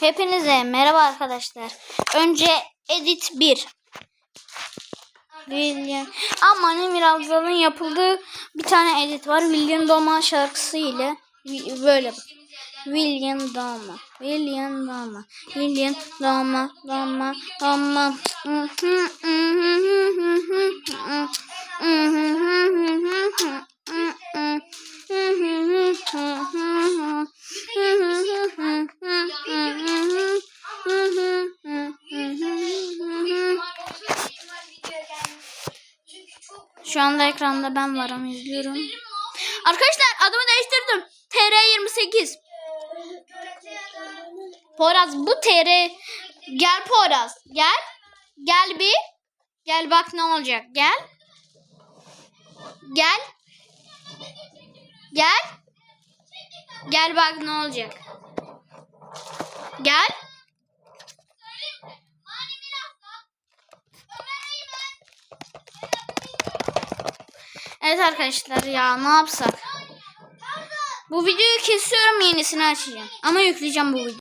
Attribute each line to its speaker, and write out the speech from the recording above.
Speaker 1: Hepinize merhaba arkadaşlar. Önce edit 1. William. Ama Mirazal'ın yapıldığı bir tane edit var. William Doma şarkısı ile böyle. William Doma. William Doma. William Doma. Doma. Doma. Şu anda ekranda ben varım izliyorum. Arkadaşlar adımı değiştirdim. TR28. Poraz bu TR. Gel Poraz. Gel. Gel bir. Gel bak ne olacak. Gel. Gel. Gel. Gel bak ne olacak. Gel. Evet arkadaşlar ya ne yapsak? Bu videoyu kesiyorum yenisini açacağım. Ama yükleyeceğim bu videoyu.